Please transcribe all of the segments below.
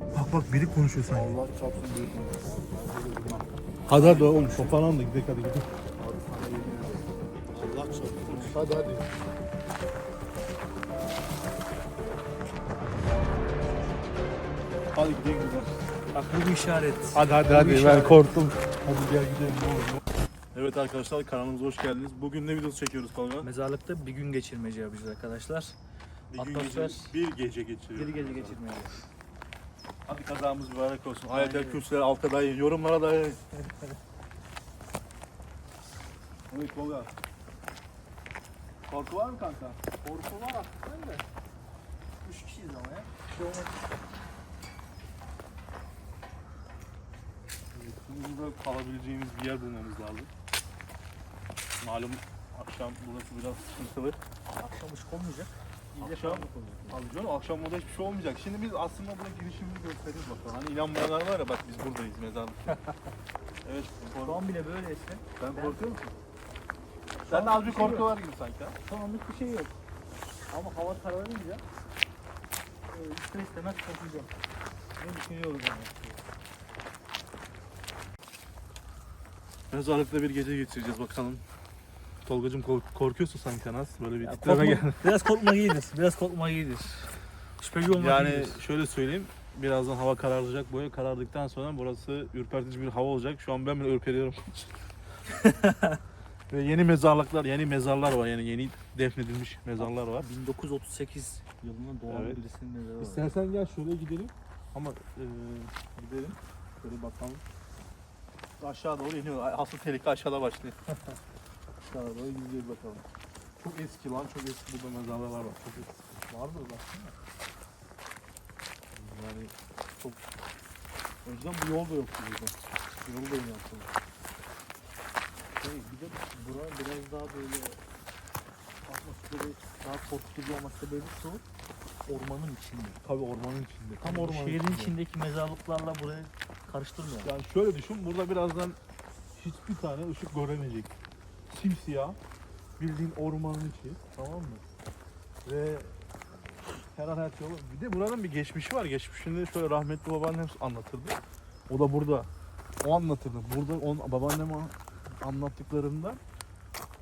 Bak bak biri konuşuyor sanki. Allah çarpsın büyük? Hadi hadi oğlum toparlan da gidelim hadi gidelim. Allah çarpsın. Hadi hadi. Hadi gidelim gidelim. Bak bu bir işaret. Hadi hadi Bu hadi ben korktum. Hadi gel gidelim ne olur. Evet arkadaşlar kanalımıza hoş geldiniz. Bugün ne videosu çekiyoruz Tolga? Mezarlıkta bir gün geçirmece yapacağız arkadaşlar. Bir gün Atmosfer. gece, bir gece geçiriyor. Bir gece geçirmece. Hadi kazamız mübarek olsun. Ayetel kürsüleri alta dayayın, yorumlara dayayın. Oy Tolga. Korku var mı kanka? Korku var aslında da. Üç kişiyiz ama ya. Bir şey olmaz. Burada kalabileceğimiz bir yer bulmamız lazım. Malum akşam burası biraz sıkıntılı. Akşam ışık olmayacak. Akşam-. Abi canım akşam burada hiçbir şey olmayacak. Şimdi biz aslında buraya girişimizi gösteririz bakalım. Hani inanmayanlar var ya bak biz buradayız mezarlıkta. evet. Şu an bile böyleyse Sen Ben- korkuyor musun? Sen de az bir şey korku var gibi sanki ha. şu anlık bir şey yok. Ama hava kararınca e, ister istemez korkacağım. Ne düşünüyoruz yani. Mezarlıkta bir gece geçireceğiz bakalım. Tolgacım kork- korkuyorsun sanki Anas. Böyle bir Ya titreme korkma- gel. biraz korkma iyidir. Biraz korkma iyidir. Şüpheci olmak Yani iyidir. şöyle söyleyeyim. Birazdan hava kararacak. Böyle karardıktan sonra burası ürpertici bir hava olacak. Şu an ben bile ürperiyorum. Ve yeni mezarlıklar, yeni mezarlar var. Yani yeni defnedilmiş mezarlar var. 1938 yılında doğan Evet. birisinin mezarı var. İstersen gel şöyle gidelim. Ama e, gidelim. Şöyle bakalım. Aşağı doğru iniyor. Asıl tehlike aşağıda başlıyor. aşağı doğru gidiyoruz bakalım. Çok eski lan, çok eski burada mezarlar var. Çok eski. Vardır baksana. Yani çok... Önceden bu yol da yoktu burada. Yolu da yoktu. Şey, bir de bura biraz daha böyle atmosferi daha korkutucu olması sebebi şu ormanın içinde. Tabii ormanın içinde. Tam Bu ormanın Şehrin içinde. içindeki mezarlıklarla burayı karıştırmıyor. Yani şöyle düşün, burada birazdan hiçbir tane ışık göremeyecek. Simsiyah, bildiğin ormanın içi, tamam mı? Ve her an her şey olur. Bir de buranın bir geçmişi var. Geçmişinde şöyle rahmetli babaannem anlatırdı. O da burada. O anlatırdı. Burada on, babaannem anlattıklarında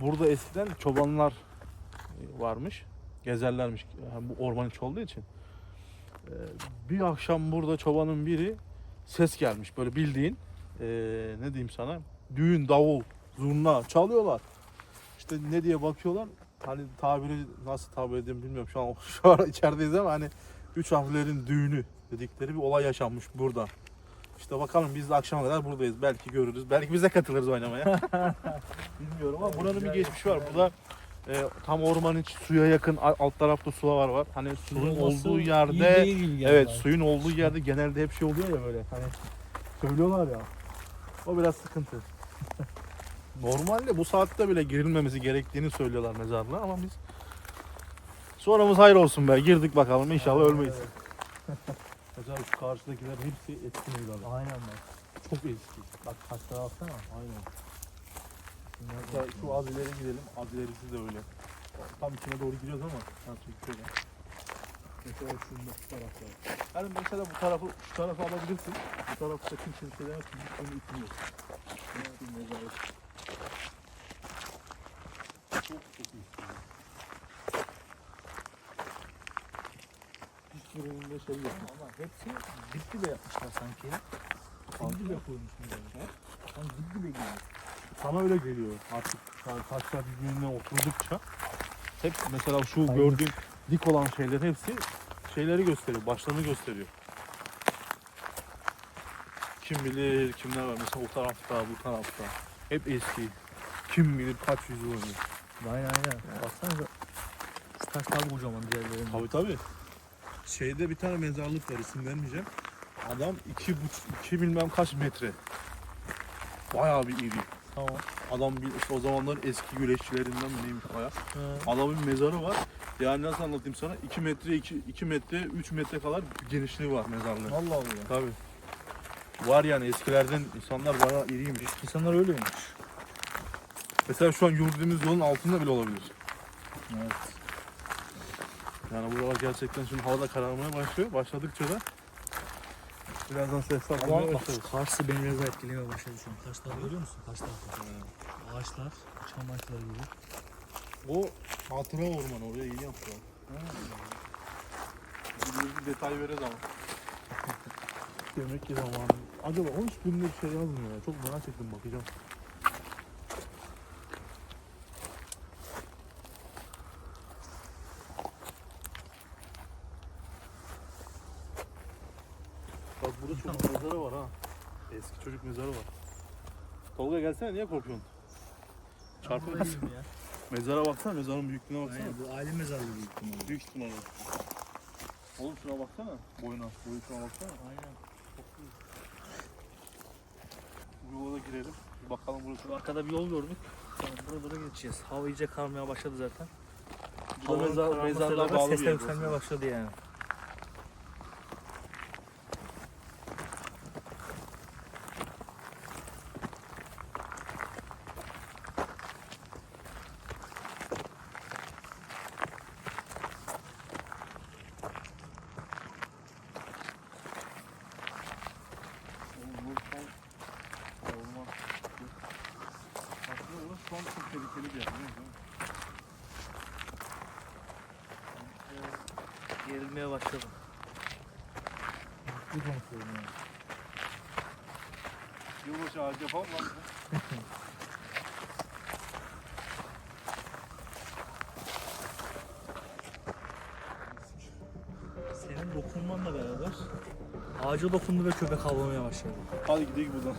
burada eskiden çobanlar e, varmış. Gezerlermiş yani bu orman içi olduğu için. Ee, Bir akşam burada çobanın biri ses gelmiş böyle bildiğin eee, ne diyeyim sana düğün davul zurna çalıyorlar. İşte ne diye bakıyorlar? Hani tabiri nasıl tabir edeyim bilmiyorum. Şu an şu an içerideyiz ama hani üç harflerin düğünü dedikleri bir olay yaşanmış burada. İşte bakalım biz de akşama kadar buradayız. Belki görürüz. Belki biz de katılırız oynamaya. Bilmiyorum ama buranın bir geçmişi var. burada e, tam ormanın içi suya yakın alt tarafta sular var. Hani suyun olduğu yerde Evet suyun olduğu yerde genelde hep şey oluyor ya böyle. Hani söylüyorlar ya. O biraz sıkıntı. Normalde bu saatte bile girilmemesi gerektiğini söylüyorlar mezarlığa ama biz sonramız hayır olsun be girdik bakalım inşallah ölmeyiz. Mesela şu karşıdakiler hepsi eski mezarlar. Aynen bak. Çok eski. Bak taşlara baksana. Aynen. Mesela şu az ileri gidelim. Az ilerisi de öyle. Tam içine doğru gidiyoruz ama sen şöyle. Mesela şu tarafta. Yani mesela bu tarafı şu tarafı alabilirsin. Bu tarafı sakın kimse demez ki bir seni itmiyor. Eski mezarlık. Çok çok eski. Hiçbirinde şey yok. Ama hepsi dip dibe yapmışlar sanki. ya. Dip dibe koymuş mezarı. Sanki dip dibe gibi. Sana öyle geliyor artık yani taşlar birbirine oturdukça hep mesela şu Aynen. gördüğün dik olan şeyler hepsi şeyleri gösteriyor, başlarını gösteriyor. Kim bilir kimler var mesela o tarafta, bu tarafta. Hep eski. Kim bilir kaç yüzyıl önce. Aynen aynen. Baksanıza. Taşlar kocaman diğerlerinin. Tabii tabii. Şeyde bir tane mezarlık var isim vermeyeceğim. Adam iki buçuk, iki bilmem kaç metre. Bayağı bir iri. Tamam. Adam bir, işte o zamanlar eski güreşçilerinden mi neymiş bayağı. Ee, Adamın mezarı var. Yani nasıl anlatayım sana? 2 metre, 2, 2 metre, 3 metre kadar genişliği var mezarlığın. Allah Allah. Tabii. Var yani eskilerden insanlar bayağı iriymiş. İnsanlar öyleymiş. Mesela şu an yürüdüğümüz yolun altında bile olabilir. Evet. Yani buralar gerçekten şimdi havada kararmaya başlıyor. Başladıkça da Birazdan ses Ama almaya bak başlarız. karşı beni biraz etkilemeye başladı şu an. Karşı tarafı görüyor musun? Karşı tarafı. Ağaçlar, çam ağaçları gibi. O hatıra ormanı oraya yeni yaptılar. Bir detay veririz ama. Demek ki zamanı. Acaba 13 günde bir şey yazmıyor ya. Çok merak ettim bakacağım. Bak burada çok mezarı var ha. Eski çocuk mezarı var. Tolga gelsene niye korkuyorsun? Çarpılmaz. ya. Mezara baksana mezarın büyüklüğüne baksana. Aynen bu aile mezarlığı büyük ihtimalle. Büyük ihtimalle. Oğlum şuna baksana. Boyuna. Boyu şuna baksana. Aynen. Bu yola da girelim. Bir bakalım burası. Şu arkada bir yol gördük. Sonra buralara geçeceğiz. Hava iyice karmaya başladı zaten. Da mezar, mezarlığa bağlı bir Sesler yer. yükselmeye burası. başladı yani. Oğlum bu son olmaz. Aslında burası son çok tehlikeli bir yer değil mi? Gerilmeye başladım. Bir konuşuyorum yani. Yılbaşı ağacı yapalım lan. Senin dokunmanla beraber ağaca dokundu ve köpek havlamaya başladı. Hadi gidelim buradan.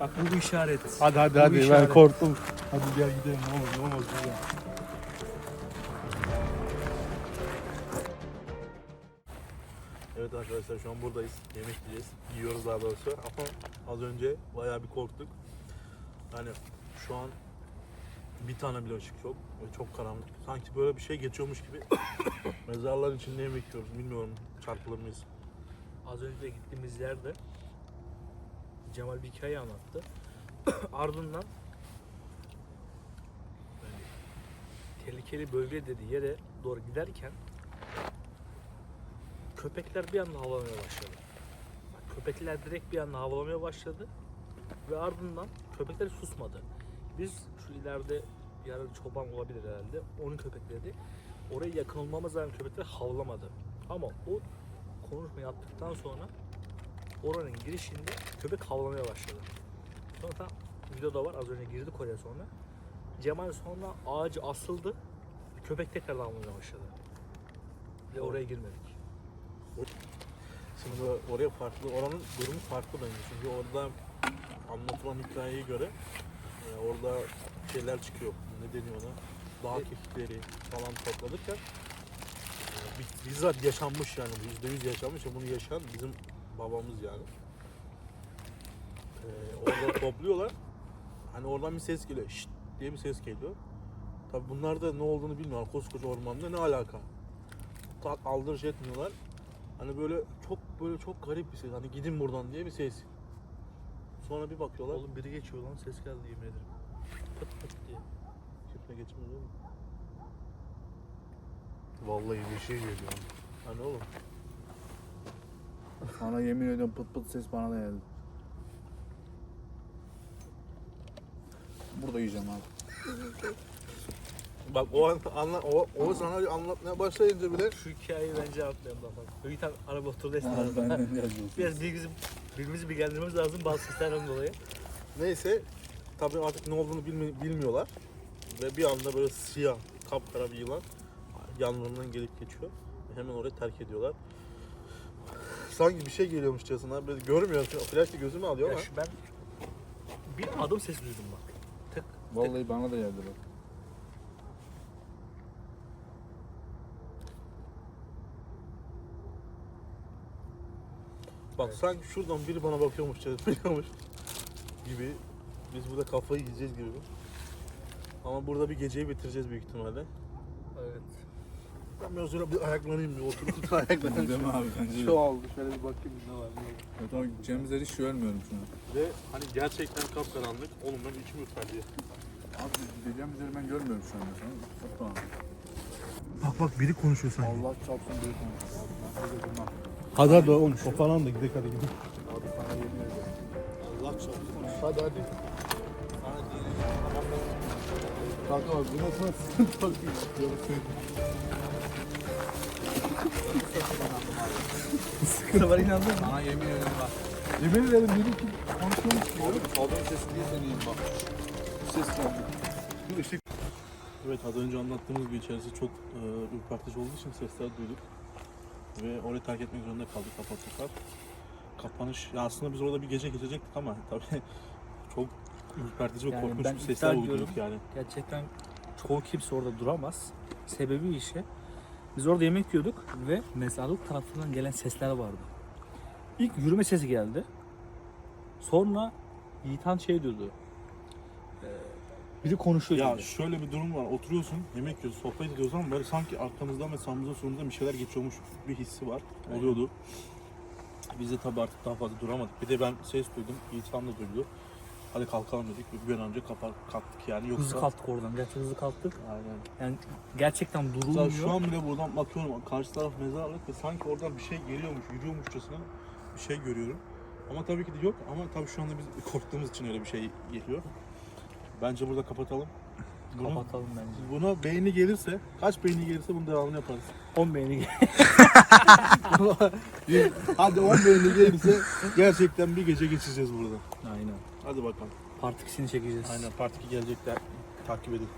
Bak bu bir işaret. Hadi hadi Bu hadi ben işaret. korktum. Hadi gel gidelim ne olur ne olmaz gidelim. Evet arkadaşlar şu an buradayız. Yemek yiyeceğiz. Yiyoruz daha doğrusu ama az önce bayağı bir korktuk. Yani şu an bir tane bile ışık yok ve çok karanlık. Sanki böyle bir şey geçiyormuş gibi mezarların içinde yemek yiyoruz. Bilmiyorum çarpılır mıyız? Az önce gittiğimiz yerde Cemal bir hikaye anlattı. Ardından tehlikeli bölge dediği yere doğru giderken köpekler bir anda havalamaya başladı. Bak, köpekler direkt bir anda havalamaya başladı ve ardından köpekler susmadı. Biz şu ileride yarın çoban olabilir herhalde. Onun köpekleri oraya yakın olmamız rağmen köpekler havlamadı. Ama o konuşma yaptıktan sonra oranın girişinde köpek havlamaya başladı. Sonra tam videoda var az önce girdik oraya sonra. Cemal sonra ağacı asıldı. Köpek tekrar havlamaya başladı. Ve oraya girmedik. Şimdi oraya farklı, oranın durumu farklı bence. Çünkü orada anlatılan hikayeye göre e, orada şeyler çıkıyor. Ne deniyor ona? Dağ E- kekikleri falan topladıkça e, bi- bizzat yaşanmış yani. Yüzde yüz yaşanmış. ya Bunu yaşayan bizim babamız yani. E, orada topluyorlar. Hani oradan bir ses geliyor. Şşt diye bir ses geliyor. Tabi bunlar da ne olduğunu bilmiyorlar. Koskoca ormanda ne alaka? Tat aldırış etmiyorlar. Hani böyle çok böyle çok garip bir ses. Hani gidin buradan diye bir ses. Sonra bir bakıyorlar. Oğlum biri geçiyor lan ses geldi yemin ederim. Pıt pıt diye. Kimse geçmiyor oğlum. Vallahi bir şey geliyor. Hani oğlum. Sana yemin ediyorum pıt pıt ses bana da geldi. Burada yiyeceğim abi. Bak o an anla, o, o sana anlatmaya başlayınca bile Şu hikayeyi bence atlayalım daha fazla. Öyle tam araba oturdu esnada. yazıyorsun. Biraz birbirimizi, birbirimizi bilgilendirmemiz lazım bazı seslerden dolayı. neyse tabii artık ne olduğunu bilmi- bilmiyorlar. Ve bir anda böyle siyah, kapkara bir yılan yanlarından gelip geçiyor. Ve hemen orayı terk ediyorlar. Sanki bir şey geliyormuşçasına. Böyle görmüyorum. Flash gözüme alıyor Ya ama. şu ben bir adım sesi duydum bak. Tık. Vallahi bana da geldi bak. Bak Evet. sanki şuradan biri bana bakıyormuş, biliyormuş gibi. Biz burada kafayı yiyeceğiz gibi. Ama burada bir geceyi bitireceğiz büyük ihtimalle. Evet. Ben biraz şöyle bir ayaklanayım bir oturup ayaklanayım. Değil mi abi? Bence. Şu oldu şöyle bir bakayım ne var. Evet ama yeri hiç görmüyorum şu an. Ve hani gerçekten kapkaranlık. Oğlum ben içim ürperdi ya. Abi yeri ben görmüyorum şu an. Çok Bak bak biri konuşuyor Allah çarpsın büyük konuşuyor. Ben. Hadi hadi oğlum toparlan da gidelim hadi gidelim. Abi sana yemin ederim. Allah çarpsın. Hadi hadi. Sana. Kanka bak bu nasıl sıkıntı yok. Sıkıntı inandın mı? Sana yemin ederim bak. Yemin ederim dedim ki konuşuyormuş gibi. Oğlum salon sesi diye deneyeyim bak. Ses geldi. Bu ışık. Evet az önce anlattığımız gibi içerisi çok e, ürpertici olduğu için sesler duyduk. Ve orayı terk etmek zorunda kaldık kapattılar. Kapanış, ya aslında biz orada bir gece geçecektik ama tabii çok ürpertici ve Yani korkunç bir sesler duyduk yani. Gerçekten çoğu kimse orada duramaz. Sebebi işi. Biz orada yemek yiyorduk ve mezarlık tarafından gelen sesler vardı. İlk yürüme sesi geldi. Sonra Yiğitan şey diyordu. Ee, biri konuşuyor Ya dedi. şöyle bir durum var. Oturuyorsun, yemek yiyorsun, sohbet ediyoruz ama böyle sanki arkamızdan ve sağımızdan solumuzdan bir şeyler geçiyormuş bir hissi var. Oluyordu. Biz de tabii artık daha fazla duramadık. Bir de ben ses duydum. Yiğitan da duydu. Hadi kalkalım dedik. Bir an önce kapar, kalktık yani. Yoksa... Hızlı kalktık oradan. Gerçekten hızlı kalktık. Aynen. Yani gerçekten Mesela durulmuyor. şu an bile buradan bakıyorum karşı taraf mezarlık ve sanki oradan bir şey geliyormuş, yürüyormuşçasına bir şey görüyorum. Ama tabii ki de yok ama tabii şu anda biz korktuğumuz için öyle bir şey geliyor. Bence burada kapatalım. Bunu, Kapatalım bence. buna beğeni gelirse, kaç beğeni gelirse bunun devamını yaparız. 10 beğeni Hadi 10 beğeni gelirse gerçekten bir gece geçeceğiz burada. Aynen. Hadi bakalım. Part 2'sini çekeceğiz. Aynen part 2 gelecekler. Takip edin.